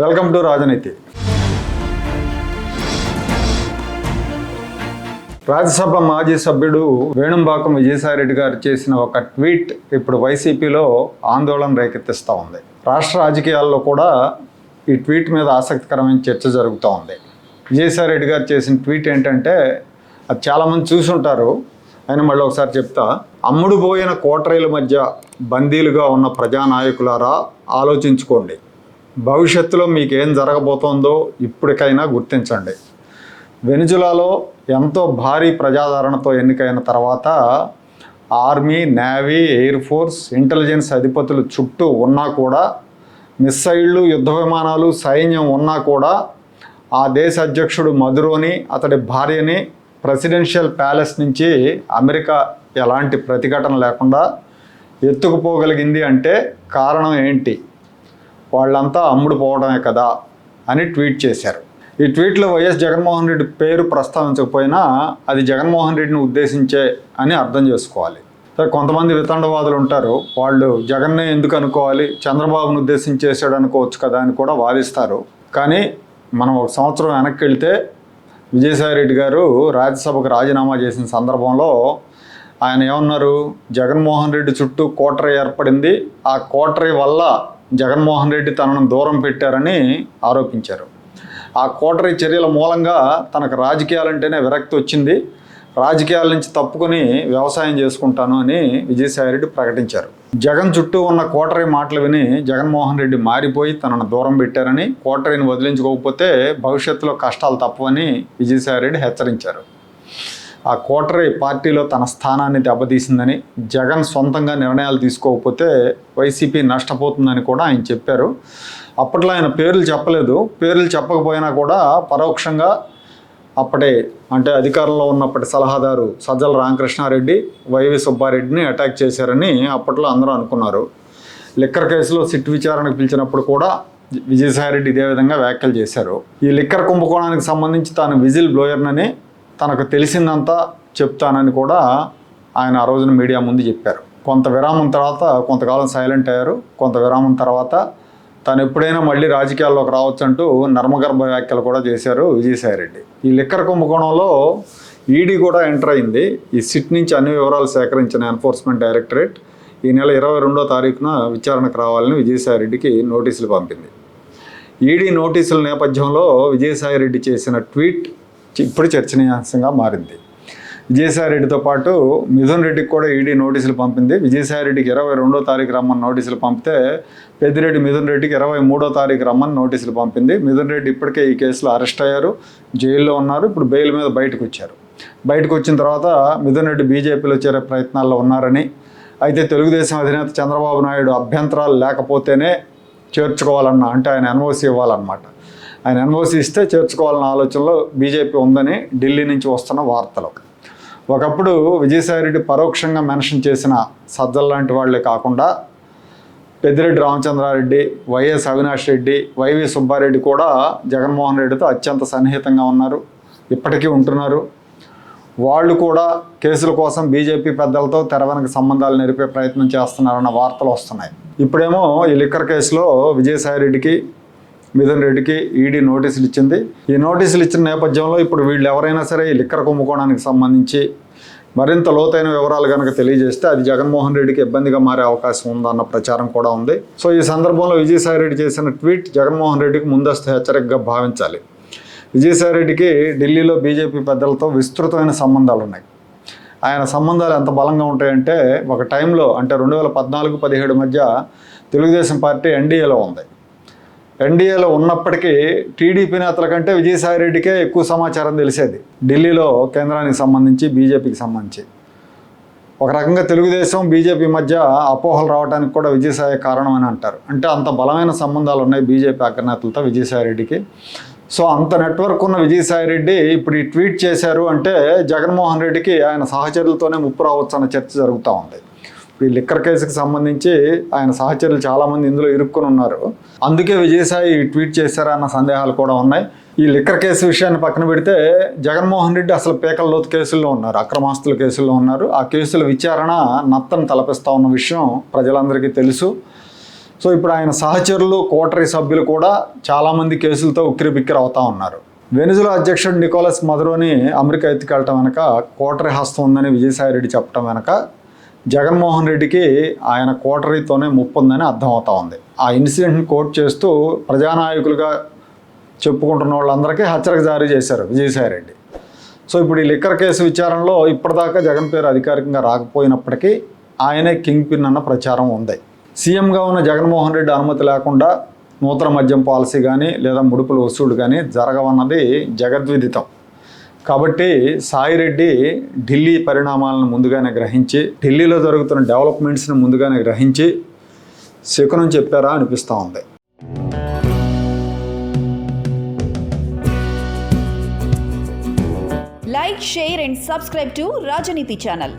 Welcome to రాజనీతి. రాజ్యసభ మాజీ సభ్యుడు వేణుంబాకం విజయసాయిరెడ్డి గారు చేసిన ఒక ట్వీట్ ఇప్పుడు వైసీపీలో ఆందోళన రేకెత్తిస్తూ ఉంది. రాష్ట్ర రాజకీయాల్లో కూడా ఈ ట్వీట్ మీద ఆసక్తికరమైన చర్చ జరుగుతూ ఉంది. విజయసాయిరెడ్డి గారు చేసిన ట్వీట్ ఏంటంటే అది చాలామంది చూసుంటారు ఆయన మళ్ళీ ఒకసారి చెప్తా అమ్ముడు పోయిన కోటరీల మధ్య బందీలుగా ఉన్న ప్రజానాయకులారా ఆలోచించుకోండి. భవిష్యత్తులో మీకు ఏం జరగబోతోందో ఇప్పటికైనా గుర్తించండి. వెనుజులాలో ఎంతో భారీ ప్రజాదరణతో ఎన్నికైన తర్వాత army navy air force intelligence అధిపతులు చుట్టూ ఉన్నా కూడా మిస్సైళ్ళు యుద్ధ విమానాలు సైన్యం ఉన్నా కూడా ఆ దేశ అధ్యక్షుడు మధురోని అతడి భార్యని ప్రెసిడెన్షియల్ ప్యాలెస్ నుంచి అమెరికా ఎలాంటి ప్రతిఘటన లేకుండా ఎత్తుకుపోగలిగింది అంటే కారణం ఏంటి? వాళ్ళంతా అమ్ముడు పోవడమే కదా అని ట్వీట్ చేశారు. ఈ ట్వీట్లో వైఎస్ జగన్మోహన్ రెడ్డి పేరు ప్రస్తావించకపోయినా అది జగన్మోహన్ రెడ్డిని ఉద్దేశించే అని అర్థం చేసుకోవాలి. కొంతమంది వితండవాదులు ఉంటారు. వాళ్ళు జగన్నే ఎందుకు అనుకోవాలి? చంద్రబాబును ఉద్దేశించి చేశాడు అనుకోవచ్చు కదా అని కూడా వాదిస్తారు. కానీ మనం ఒక సంవత్సరం వెనక్కి వెళ్తే విజయసాయిరెడ్డి గారు రాజ్యసభకు రాజీనామా చేసిన సందర్భంలో ఆయన ఏమన్నారు? జగన్మోహన్ రెడ్డి చుట్టూ కోటరీ ఏర్పడింది. ఆ కోటరీ వల్ల జగన్మోహన్ రెడ్డి తనను దూరం పెట్టారని ఆరోపించారు. ఆ కోటరీ చర్యల మూలంగా తనకు రాజకీయాలంటేనే విరక్తి వచ్చింది. రాజకీయాల నుంచి తప్పుకొని వ్యవసాయం చేసుకుంటాను అని విజయసాయిరెడ్డి ప్రకటించారు. జగన్ చుట్టూ ఉన్న కోటరీ మాటలు విని జగన్మోహన్ రెడ్డి మారిపోయి తనను దూరం పెట్టారని కోటరీని వదిలించుకోకపోతే భవిష్యత్తులో కష్టాలు తప్పవని విజయసాయిరెడ్డి హెచ్చరించారు. ఆ కోటరీ పార్టీలో తన స్థానాన్ని దెబ్బతీసిందని జగన్ సొంతంగా నిర్ణయాలు తీసుకోకపోతే వైసీపీ నష్టపోతుందని కూడా ఆయన చెప్పారు. అప్పట్లో ఆయన పేర్లు చెప్పలేదు. పేర్లు చెప్పకపోయినా కూడా పరోక్షంగా అప్పటి అంటే అధికారంలో ఉన్నప్పటి సలహాదారు సజ్జల రామకృష్ణారెడ్డి వైవి సుబ్బారెడ్డిని అటాక్ చేశారని అప్పట్లో అందరూ అనుకున్నారు. లిక్కర్ కేసులో సిట్ విచారణకు పిలిచినప్పుడు కూడా విజయసాయిరెడ్డి ఇదే విధంగా వ్యాఖ్యలు చేశారు. ఈ లిక్కర్ కుంభకోణానికి సంబంధించి తాను విజిల్ బ్లోయర్నని తనకు తెలిసిందంతా చెప్తానని కూడా ఆయన ఆ రోజున మీడియా ముందు చెప్పారు. కొంత విరామం తర్వాత కొంతకాలం సైలెంట్ అయ్యారు. కొంత విరామం తర్వాత తను ఎప్పుడైనా మళ్ళీ రాజకీయాల్లోకి రావచ్చు అంటూ నర్మగర్భ వ్యాఖ్యలు కూడా చేశారు విజయసాయిరెడ్డి. ఈ లిక్కర్ కుంభకోణంలో ఈడీ కూడా ఎంటర్ అయింది. ఈ సిట్ నుంచి అన్ని వివరాలు సేకరించిన ఎన్ఫోర్స్మెంట్ డైరెక్టరేట్ ఈ నెల ఇరవై రెండో తారీఖున విచారణకు రావాలని విజయసాయిరెడ్డికి నోటీసులు పంపింది. ఈడీ నోటీసుల నేపథ్యంలో విజయసాయిరెడ్డి చేసిన ట్వీట్ ఇప్పుడు చర్చనీయాంశంగా మారింది. విజయసాయిరెడ్డితో పాటు మిథున్ రెడ్డికి కూడా ఈడీ నోటీసులు పంపింది. విజయసాయిరెడ్డికి ఇరవై రెండో తారీఖు రమ్మని నోటీసులు పంపితే పెద్దిరెడ్డి మిథున్ రెడ్డికి ఇరవై మూడో తారీఖు రమ్మని నోటీసులు పంపింది. మిథున్ రెడ్డి ఇప్పటికే ఈ కేసులో అరెస్ట్ అయ్యారు. జైల్లో ఉన్నారు. ఇప్పుడు బెయిల్ మీద బయటకు వచ్చారు. బయటకు వచ్చిన తర్వాత మిథున్ రెడ్డి బీజేపీలో చేరే ప్రయత్నాల్లో ఉన్నారని అయితే తెలుగుదేశం అధినేత చంద్రబాబు నాయుడు అభ్యంతరాలు లేకపోతేనే చేర్చుకోవాలన్న అంటే ఆయన ఎన్ఓసి ఇవ్వాలన్నమాట. ఆయన ఎన్ఓసి ఇస్తే చేర్చుకోవాలన్న ఆలోచనలో బీజేపీ ఉందని ఢిల్లీ నుంచి వస్తున్న వార్తలు. ఒకప్పుడు విజయసాయిరెడ్డి పరోక్షంగా మెన్షన్ చేసిన సజ్జల్ లాంటి వాళ్ళే కాకుండా పెద్దిరెడ్డి రామచంద్రారెడ్డి వైఎస్ అవినాష్ రెడ్డి వైవి సుబ్బారెడ్డి కూడా జగన్మోహన్ రెడ్డితో అత్యంత సన్నిహితంగా ఉన్నారు ఇప్పటికీ ఉంటున్నారు. వాళ్ళు కూడా కేసుల కోసం బీజేపీ పెద్దలతో తెర సంబంధాలు నెరిపే ప్రయత్నం చేస్తున్నారన్న వార్తలు వస్తున్నాయి. ఇప్పుడేమో ఈ లిక్కర్ కేసులో విజయసాయిరెడ్డికి మిథున్ రెడ్డికి ఈడీ నోటీసులు ఇచ్చింది. ఈ నోటీసులు ఇచ్చిన నేపథ్యంలో ఇప్పుడు వీళ్ళు ఎవరైనా సరే ఈ లిక్కర్ కుంభకోణానికి సంబంధించి మరింత లోతైన వివరాలు కనుక తెలియజేస్తే అది జగన్మోహన్ రెడ్డికి ఇబ్బందిగా మారే అవకాశం ఉందన్న ప్రచారం కూడా ఉంది. సో ఈ సందర్భంలో విజయసాయి రెడ్డి చేసిన ట్వీట్ జగన్మోహన్ రెడ్డికి ముందస్తు హెచ్చరికగా భావించాలి. విజయసాయి రెడ్డికి ఢిల్లీలో బీజేపీ పెద్దలతో విస్తృతమైన సంబంధాలు ఉన్నాయి. ఆయన సంబంధాలు ఎంత బలంగా ఉంటాయంటే ఒక టైంలో అంటే రెండు వేల పద్నాలుగు పదిహేడు మధ్య తెలుగుదేశం పార్టీ ఎన్డీఏలో ఉంది. ఎన్డీఏలో ఉన్నప్పటికీ టీడీపీ నేతల కంటే విజయసాయిరెడ్డికే ఎక్కువ సమాచారం తెలిసేది. ఢిల్లీలో కేంద్రానికి సంబంధించి బీజేపీకి సంబంధించి. ఒక రకంగా తెలుగుదేశం బీజేపీ మధ్య అపోహలు రావడానికి కూడా విజయసాయి కారణం అని అంటారు. అంటే అంత బలమైన సంబంధాలు ఉన్నాయి బీజేపీ అగ్రనేతలతో విజయసాయిరెడ్డికి సో అంత నెట్వర్క్ ఉన్న విజయసాయిరెడ్డి ఇప్పుడు ఈ ట్వీట్ చేశారు అంటే జగన్మోహన్ రెడ్డికి ఆయన సహచరులతోనే ముప్పు రావచ్చు అన్న చర్చ జరుగుతూ ఉంది. ఈ లిక్కర్ కేసుకి సంబంధించి ఆయన సహచరులు చాలామంది ఇందులో ఇరుక్కుని ఉన్నారు. అందుకే విజయసాయి ట్వీట్ చేశారా అన్న సందేహాలు కూడా ఉన్నాయి. ఈ లిక్కర్ కేసు విషయాన్ని పక్కన పెడితే జగన్మోహన్ రెడ్డి అసలు పేకల లోతు కేసుల్లో ఉన్నారు అక్రమాస్తుల కేసుల్లో ఉన్నారు. ఆ కేసుల విచారణ నత్తను తలపిస్తా ఉన్న విషయం ప్రజలందరికీ తెలుసు. సో ఇప్పుడు ఆయన సహచరులు కోటరీ సభ్యులు కూడా చాలామంది కేసులతో ఉక్కిరిబిక్కిరి అవుతా ఉన్నారు. వెనుజులా అధ్యక్షుడు నికోలస్ మధురోని అమెరికా ఎత్తుకెళ్ళటం వెనక కోటరీ హస్తం ఉందని విజయసాయి రెడ్డి చెప్పడం వెనక జగన్మోహన్ రెడ్డికి ఆయన కోటరీతోనే ముప్పు ఉందని అర్థమవుతా ఉంది. ఆ ఇన్సిడెంట్ని కోట్ చేస్తూ ప్రజానాయకులుగా చెప్పుకుంటున్న వాళ్ళందరికీ హెచ్చరిక జారీ చేశారు విజయసాయి రెడ్డి. సో ఇప్పుడు ఈ లిక్కర్ కేసు విచారణలో ఇప్పటిదాకా జగన్ పేరు అధికారికంగా రాకపోయినప్పటికీ ఆయనే కింగ్ పిన్ అన్న ప్రచారం ఉంది. సీఎంగా ఉన్న జగన్మోహన్ రెడ్డి అనుమతి లేకుండా నూతన మద్యం పాలసీ కానీ లేదా ముడుపుల వసూలు కానీ జరగవన్నది జగద్విదితం. కాబట్టి సాయిరెడ్డి ఢిల్లీ పరిణామాలను ముందుగానే గ్రహించి ఢిల్లీలో జరుగుతున్న డెవలప్మెంట్స్ని ముందుగానే గ్రహించి శకునం చెప్పారా అనిపిస్తూ ఉంది. Like share and subscribe to Rajaneeti channel